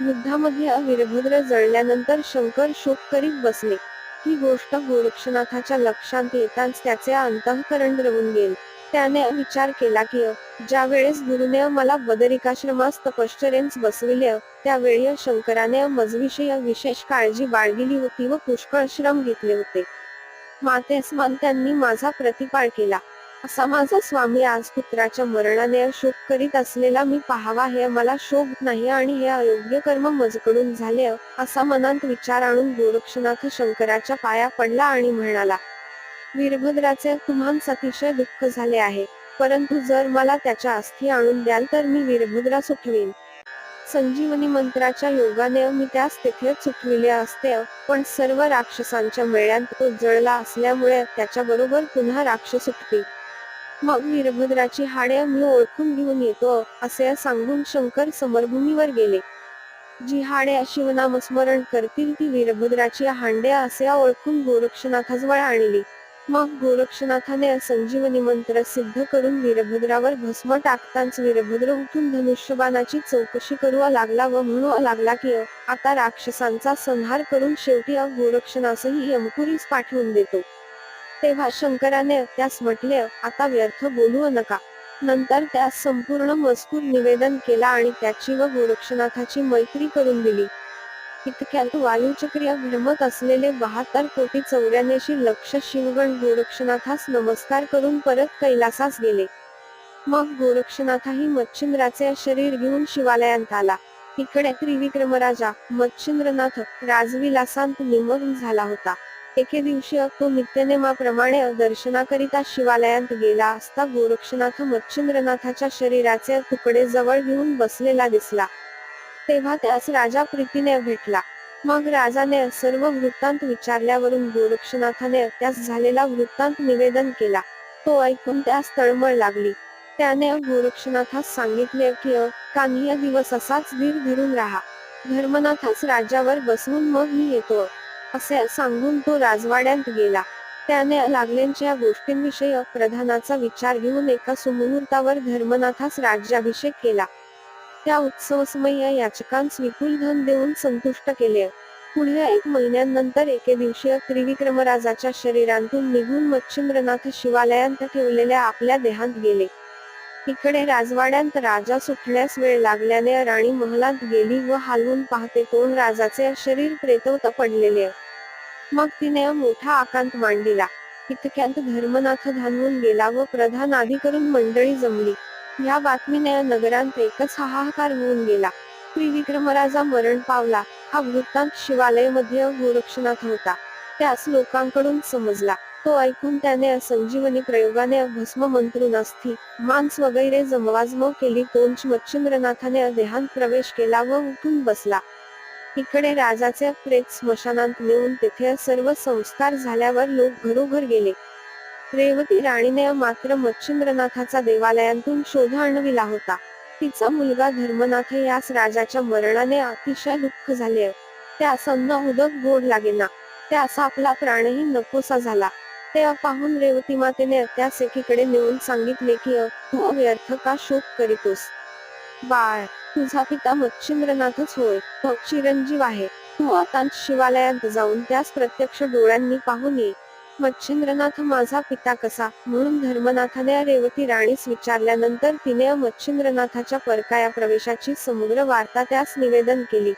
युद्धामध्ये वीरभद्र जळल्यानंतर शंकर शोक करीत बसले. ही गोष्ट गोरक्षनाथाच्या लक्षात येताच त्याचे अंतःकरण रवून गेले. त्याने विचार केला की ज्या वेळेस गुरुने मला बदरिकाश्रमास तपश्चर्येस बसविले त्यावेळी शंकराने मजविषयी विशेष काळजी बाळगिली होती व पुष्कळ श्रम घेतले होते. मातेस्मान त्यांनी माझा प्रतिपाळ केला. असा माझा स्वामी आज पुत्राच्या मरणाने शोक करीत असलेला मी पाहावा हे मला शोभ नाही आणि हे अयोग्य कर्म मजकडून झाले असा मनात विचार आणून गोरक्षनाथ शंकराच्या पाया पडला आणि म्हणाला वीरभद्राचे तुम्हास अतिशय दुःख झाले आहे परंतु जर मला त्याच्या अस्थी आणून द्याल तर मी वीरभद्रा सुटवीन संजीवनी मंत्राच्या योगाने मी त्यास तेथे सुटविले असते पण सर्व राक्षसांच्या मेळ्यात तो जळला असल्यामुळे त्याच्या बरोबर पुन्हा राक्षस सुटतील मग वीरभद्राची हाडे मी ओळखून घेऊन येतो असे सांगून शंकर समरभूमीवर गेले. जी हाडे शिवनामस्मरण करतील ती वीरभद्राची हांडे असे ओळखून गोरक्षनाथाजवळ आणली. मग गोरक्षनाथाने संजीवनी मंत्र सिद्ध करून वीरभद्रावर भस्म टाकताच वीरभद्र उठून धनुष्यबाणाची चौकशी करू लागला व म्हणू लागला की आता राक्षसांचा संहार करून शेवटी गोरक्षनासही यमपुरीस पाठवून देतो. तेव्हा शंकराने त्यास म्हटले आता व्यर्थ बोलू नका. नंतर त्यास संपूर्ण मजकूर निवेदन केला आणि त्याची व गोरक्षनाथाची मैत्री करून दिली. इतक्यात वायुचक्रिया भ्रमत असलेले बहात्तर कोटी चौऱ्याऐंशी लक्ष शिवगण गोरक्षनाथास नमस्कार करून परत कैलासास गेले. मग गोरक्षनाथाही मच्छिंद्राचे शरीर घेऊन शिवालयात आला. इकडे त्रिविक्रम राजा मच्छिंद्रनाथ राजविलासांत निमग्न झाला होता. एके दिवशी तो नित्यनेमाप्रमाणे दर्शनाकरिता शिवालयात गेला असता गोरक्षनाथ मच्छिंद्रनाथाच्या शरीराचे तुकडे जवळ घेऊन बसलेला दिसला. तेव्हा त्यास राजा प्रीतीने भेटला. मग राजाने सर्व वृत्तांत विचारल्यावरून गोरक्षनाथाने त्यास झालेला वृत्तांत निवेदन केला. तो ऐकून त्यास तळमळ लागली. त्याने गोरक्षनाथास सांगितले की अ, कान्ही दिवस असाच धीर धरून राहा. धर्मनाथास राजावर बसवून मग मी येतो. असे सांगून तो राजवाड्यात गेला. त्याने लागल्यांच्या गोष्टींविषयी प्रधानाचा विचार घेऊन एका सुमुहूर्तावर धर्मनाथास राज्याभिषेक केला. त्या उत्सवसमय याचकांस विपुल धन देऊन संतुष्ट केले. पुढे एक महिन्यानंतर एके दिवशी त्रिविक्रमराजाच्या शरीरांतून निघून मच्छिंद्रनाथ शिवालयांत ठेवलेल्या आपल्या देहांत गेले. इकडे राजवाड्यात राजा सुटल्यास वेळ लागल्याने राणी महलात गेली व हालवून पाहते कोण राजाचे शरीर प्रेतवत पडलेले. मग तिने मोठा आकांत मांडिला. इतक्यात धर्मनाथ धानवून गेला व प्रधान आदी करून मंडळी जमली. या बातमीने नगरांत एकच हाहाकार होऊन गेला. त्रिविक्रमराजा मरण पावला. हा वृत्तांत शिवालयमध्ये गोरक्षनाथ होता. त्यास लोकांकडून समजला. तो ऐकून त्याने संजीवनी प्रयोगाने भस्म मंत्रून अस्थि मांस वगैरे जमवाजमव केली कोंच मच्छिंद्रनाथाने देहांत प्रवेश केला व उठून बसला. इकडे राजाचे प्रेत स्मशानात नेऊन तेथे सर्व संस्कार झाल्यावर लोक घरोघर गेले. रेवती राणीने मात्र मच्छिंद्रनाथाचा देवालयातून शोध आणविला होता. तिचा मुलगा धर्मनाथ यास राजाच्या मरणाने अतिशय दुःख झाले. त्यास अन्न उदक गोड लागेना. त्यास आपला प्राणही नकोसा झाला. ते पाहून रेवती मातेने त्यास एकीकडे नेऊन सांगितले की "अ, तू व्यर्थ का शोक करीतोस? बाळ तुझा पिता मच्छिंद्रनाथच होय तो चिरंजीव आहे. तू आता शिवालयात जाऊन त्यास प्रत्यक्ष डोळ्यांनी पाहून ये. मच्छिंद्रनाथ माझा पिता कसा? म्हणून धर्मनाथाने रेवती राणीस विचारल्यानंतर तिने मच्छिंद्रनाथाच्या परकाया प्रवेशाची समग्र वार्ता त्यास निवेदन केली.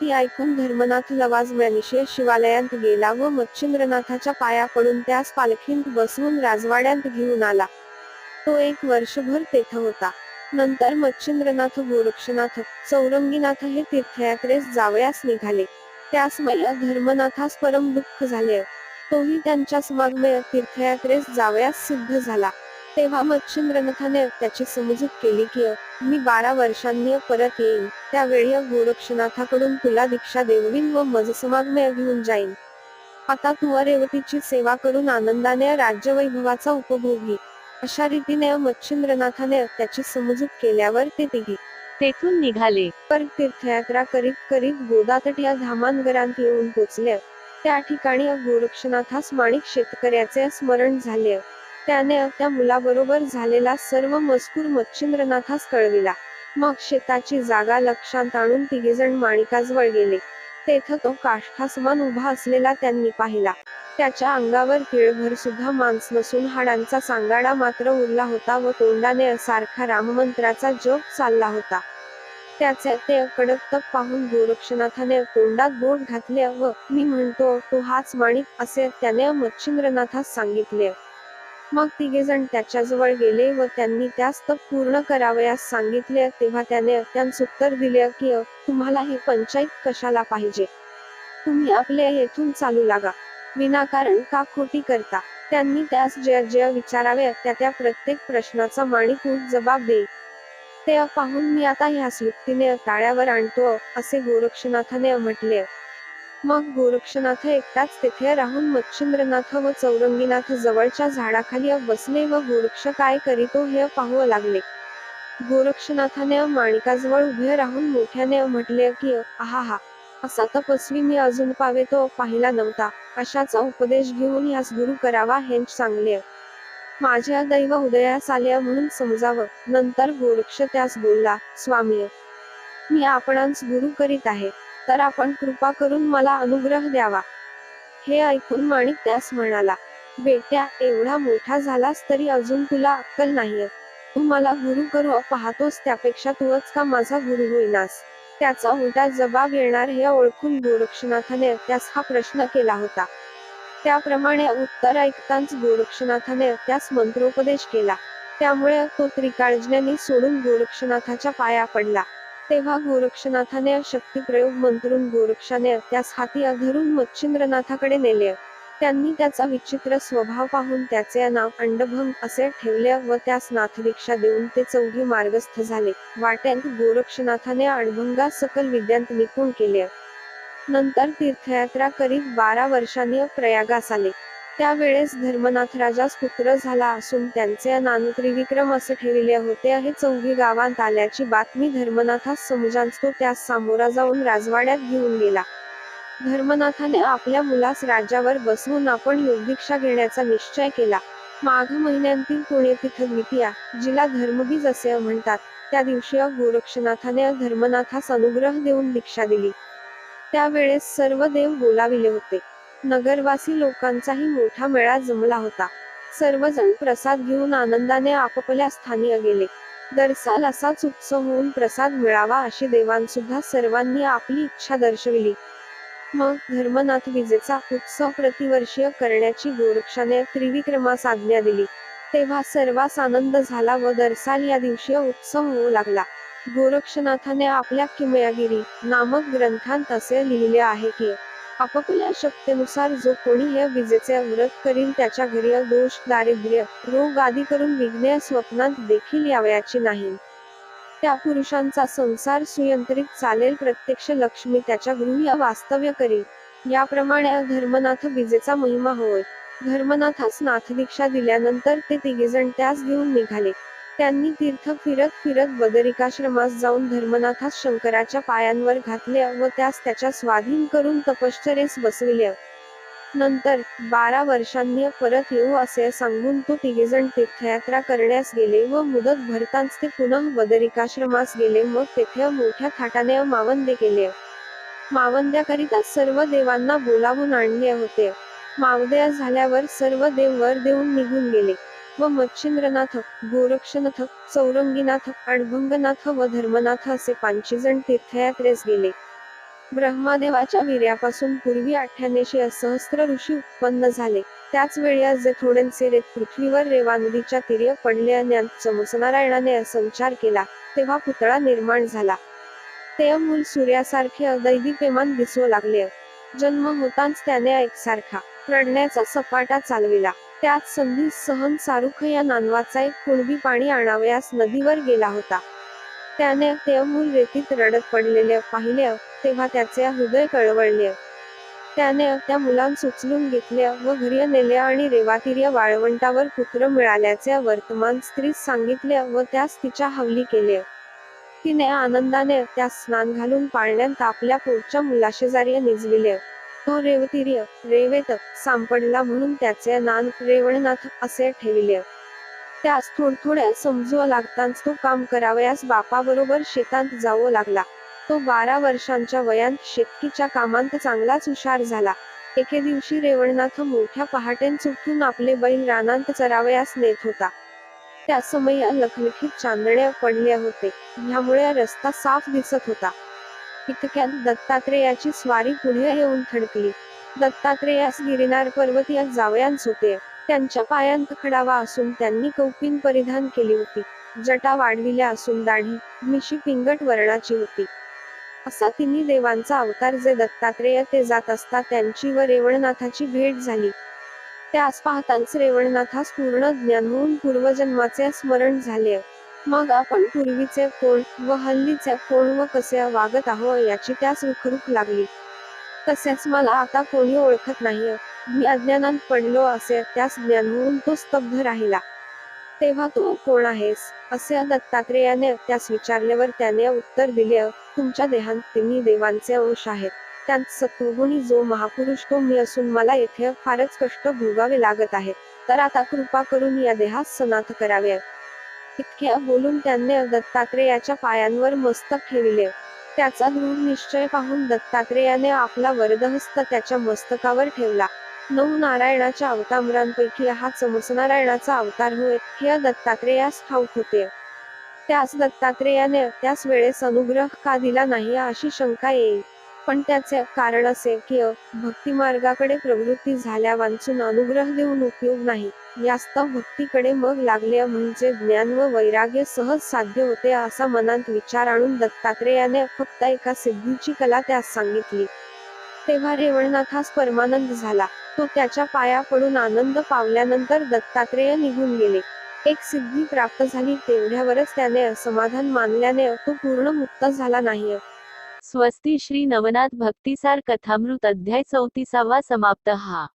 ती ऐकून धर्मनाथ लवाजम्यानिशे शिवालयात गेला व मच्छिंद्रनाथाच्या पाया पडून त्यास पालखीत बसवून राजवाड्यात घेऊन आला. तो एक वर्षभर तेथ होता. नंतर मच्छिंद्रनाथ गोरक्षनाथ चौरंगीनाथ हे तीर्थयात्रेस जावयास निघाले. त्यास मैया धर्मनाथास परम दुःख झाले. तोही त्यांच्या समागमय तीर्थयात्रेस जावयास सिद्ध झाला. तेव्हा मच्छिंद्रनाथाने त्याची समजूत केली की मी बारा वर्षांनी परत येईन त्यावेळी गोरक्षनाथाकडून तुला दीक्षा देववीन व मज समागमय घेऊन जाईन. आता तू रेवतीची सेवा करून आनंदाने राज्यवैभवाचा उपभोग घे. अशा रीतीने मच्छिंद्रनाथाने त्याची समजूत केल्यावर ते तिघे तेथून निघाले. पर तीर्थयात्रा करीत करीत गोदातट या धामानगरांत येऊन पोचले. त्या ठिकाणी गोरक्षनाथास माणिक शेतकऱ्याचे स्मरण झाले. त्याने त्या मुलाबरोबर झालेला सर्व मजकूर मच्छिंद्रनाथास कळविला. मग शेताची जागा लक्षात आणून तिघेजण माणिकाजवळ गेले. तेथ तो काष्ठासमान उभा असलेला त्यांनी पाहिला. त्याच्या अंगावर तिळभर सुद्धा मांस नसून हाडांचा सांगाडा मात्र उरला होता व तोंडाने सारखा राममंत्राचा जप चालला होता. त्याचे ते कडक तप पाहून गोरक्षनाथाने तोंडात बोट घातले व मी म्हणतो तो हाच माणिक असे त्याने मच्छिंद्रनाथास सांगितले. मग तिघेजण त्याच्याजवळ गेले व त्यांनी त्यास तप पूर्ण करावयास सांगितले. तेव्हा त्याने त्यांस उत्तर दिले की तुम्हाला ही पंचायत कशाला पाहिजे? तुम्ही आपले येथून चालू लागा. विनाकारण का खोटी करता? त्यांनी त्यास जे जे विचारावे त्या त्या प्रत्येक प्रश्नाचा माणिकूट जबाब देईल ते पाहून मी आता ह्या युक्तीने टाळ्यावर आणतो असे गोरक्षनाथाने म्हटले. मग गोरक्षनाथ एकटाच तेथे राहून मच्छिंद्रनाथ व चौरंगीनाथ जवळच्या झाडाखाली बसले व गोरक्ष काय करीतो हे पाहू लागले. गोरक्षनाथाने माणिकाजवळ उभे राहून मोठ्याने म्हटले की आहा असा तपस्वी मी अजून पावेतो पाहिला नव्हता. अशाचा उपदेश घेऊन यास गुरु करावा हे सांगले. माझ्या दैव उदयास आले म्हणून समजावं. नंतर गोरक्ष त्यास बोलला स्वामी मी आपणांस गुरु करीत आहे. तर आपण कृपा करून मला अनुग्रह द्यावा. हे ऐकून माणिक त्यास म्हणाला बेट्या एवढा मोठा झालास तरी अजून तुला अक्कल नाहीये. तू मला गुरु करू पाहतोस त्यापेक्षा तूच का माझा गुरु होईनास त्याचा उलटा जबाब येणार हे ओळखून गोरक्षनाथाने त्यास हा प्रश्न केला होता. त्याप्रमाणे उत्तर ऐकताच गोरक्षनाथाने त्यास मंत्रोपदेश केला. त्यामुळे तो त्रिकाळज्ञानी सोडून गोरक्षनाथाच्या पाया पडला. तेव्हा गोरक्षनाथाने शक्तिप्रयोग मंत्रून गोरक्षाने त्यास हाती धरून मच्छिंद्रनाथाकडे नेले. त्यांनी त्याचा विचित्र स्वभाव पाहून त्याचे नाव अंडभंग असे ठेवले व त्यास नाथदीक्षा देऊन ते चौघी मार्गस्थ झाले. वाट्यात गोरक्षनाथाने अडभंगा सकल विद्यांत निपुण केले. नंतर तीर्थयात्रा करीत बारा वर्षांनी प्रयागास आले. त्यावेळेस धर्मनाथ राजास पुत्र झाला असून त्यांचे नान त्रिविक्रम असे ठेविले होते हे चौघी गावात आल्याची बातमी धर्मनाथास समजांच तो त्यास सामोरा जाऊन राजवाड्यात घेऊन गेला. धर्मनाथाने आपल्या मुलास राज्यावर बसवून आपण योगदीक्षा घेण्याचा निश्चय केला. माघ महिन्यांतील पुण्यतिथ द्वितीया जिला धर्मबीज असे म्हणतात. त्या दिवशी गोरक्षनाथाने धर्मनाथास अनुग्रह देऊन दीक्षा दिली. त्यावेळेस सर्व देव बोलाविले होते. नगरवासी लोकांचाही मोठा मेळा जमला होता. सर्वजण प्रसाद घेऊन आनंदाने आपापल्या स्थानी गेले. दरसाल असाच उत्सव होऊन प्रसाद मिळावा अशी देवांसुद्धा सर्वांनी आपली इच्छा दर्शविली. मग धर्मनाथ विजेचा उत्सव प्रतिवर्षीय करण्याची गोरक्षाने त्रिविक्रमास आज्ञा दिली. तेव्हा सर्वांस आनंद झाला व दरसाल या दिवशी उत्सव होऊ लागला. गोरक्षनाथाने आपल्या किमयागिरी नामक ग्रंथांत असे लिहिले आहे की आपापल्या शक्तीनुसार जो कोणी या विजेचे व्रत करील त्याच्या घरी दोष दारिद्र्य रोग आदी करून विघ्ने स्वप्नात देखील यावयाची नाही. त्या पुरुषांचा संसार सुयंत्रित चालेल प्रत्यक्ष लक्ष्मी त्याच्या गृही वास्तव्य करील. याप्रमाणे धर्मनाथ विजेचा महिमा होय. धर्मनाथास नाथदीक्षा दिल्यानंतर ते तिघेजण त्यास घेऊन निघाले. त्यांनी तीर्थ फिरत फिरत बदरिकाश्रमास जाऊन धर्मनाथास शंकराच्या पायांवर घातले व त्यास त्याच्या स्वाधीन करून तपश्चरेस बसविले. नंतर बारा वर्षांनी परत येऊ असे सांगून तो तिघेजण तीर्थयात्रा करण्यास गेले व मुदत भरताच ते पुनः बदरिकाश्रमास गेले मग तेथे मोठ्या थाटाने मावंदे केले. मावंद्याकरिता सर्व देवांना बोलावून आणले होते. मावद्या झाल्यावर सर्व देव वर देऊन निघून गेले. व मच्छिंद्रनाथ गोरक्षनाथ चौरंगीनाथ अडभंगनाथ व धर्मनाथ असे पाचशे जण तीर्थयात्रेस गेले. ब्रह्मादेवाच्या वीर्यापासून पूर्वी अठ्ठ्याऐंशी असहस्त्र ऋषी उत्पन्न झाले. त्याच वेळी जे थोड्यांचे रेत पृथ्वीवर रेवा नदीच्या तीर्य पडले आणि चमसनारायणाने संचार केला तेव्हा पुतळा निर्माण झाला. ते मूल सूर्यासारखे अदैदीप्यमान दिसू लागले. जन्म होताच त्याने एकसारखा रडण्याचा सपाटा चालविला. त्यात संधी सहन सारुख या नानवाचा एक कुणबी पाणी आणावयास नदीवर गेला होता. त्याने ते मूल रेतीत रडत पडलेले पाहिले तेव्हा त्याचे हृदय कळवळले. त्याने त्या मुलांस उचलून घेतले व घरी नेले आणि रेवातीर्य वाळवंटावर पुत्र मिळाल्याचे वर्तमान स्त्रीस सांगितले व त्यास तिच्या हवली केले. तिने आनंदाने त्यास स्नान घालून पाळण्यात आपल्या पोटच्या मुलाशेजारी निजविले. तो रेवतीर्य रेवेत सापडला म्हणून त्याचे नान रेवणनाथ असे ठेविले. त्यास थोडथोड्या समजू लागताच तो काम करावयास बापाबरोबर शेतात जावं लागला. तो बारा वर्षांच्या वयात शेतकीच्या कामांत चांगलाच हुशार झाला. एके दिवशी रेवणनाथ मोठ्या पहाटेन उठून आपले बैल रानांत चरावयास नेत होता. त्या समय लखलखीत चांदण्या पडल्या होते. ह्यामुळे रस्ता साफ दिसत होता. इतक्यात दत्तात्रेयाची स्वारी पुढे येऊन थडकली. दत्तात्रेयास गिरिनार पर्वतीय जावयांस होते त्यांच्या पायांत खडावा असून त्यांनी कौपिन परिधान केली होती. जटा वाढविल्या असून दाढी मिशी पिंगट वर्णाची होती. असा तिन्ही देवांचा अवतार जे दत्तात्रेय ते जात असता त्यांची व रेवणनाथाची भेट झाली. त्यास पाहताच रेवणनाथास पूर्ण ज्ञान होऊन पूर्वजन्माचे स्मरण झाले. मग आपण पूर्वीचे कोण व हल्लीचे कोण व कसे वागत आहो याची त्यास रुखरुख लागली. तसेच मला आता कोणी ओळखत नाही मी अज्ञानात पडलो असे त्यास ज्ञान होऊन तो स्तब्ध राहिला. तेव्हा तू कोण आहेस? असे दत्तात्रेयाने त्यास विचारल्यावर त्याने उत्तर दिले तुमच्या देहांत तिन्ही देवांचे अंश आहेत. त्यात सत्वगुणी जो महापुरुष तो मी असून मला येथे फारच कष्ट भोगावे लागत आहेत. तर आता कृपा करून या देहास सनाथ करावे. इतक्या बोलून त्यांनी दत्तात्रेयाच्या पायांवर मस्तक ठेवले. त्याचा दृढ निश्चय पाहून दत्तात्रेयाने आपला वरदहस्त त्याच्या मस्तकावर ठेवला. नऊ नारायणाच्या अवतारांपैकी हा चमसनारायणाचा अवतार होय हे दत्तात्रेयास ठाऊक होते. त्यास दत्तात्रेयाने त्याच वेळेस अनुग्रह का दिला नाही अशी शंका येईल. पण त्याचे कारण असे की भक्तिमार्गाकडे भक्ती मार्गाकडे प्रवृत्ती झाल्या वांचून अनुग्रह देऊन उपयोग नाही. यास्तव भक्तीकडे मग लागले म्हणजे ज्ञान व वैराग्य सहज साध्य होते असा मनात विचार आणून दत्तात्रेयाने फक्त एका सिद्धीची कला त्यास सांगितली. तेव्हा रेवणनाथास परमानंद झाला. तो त्याच्या पाया पडून आनंद पावल्यानंतर दत्तात्रेय निघून गेले. एक सिद्धी प्राप्त झाली तेवढ्यावरच त्याने असमाधान मानल्याने तो पूर्ण मुक्त झाला नाही. स्वस्ती श्री नवनाथ भक्तिसार कथामृत अध्याय चौतीसावा समाप्त हा.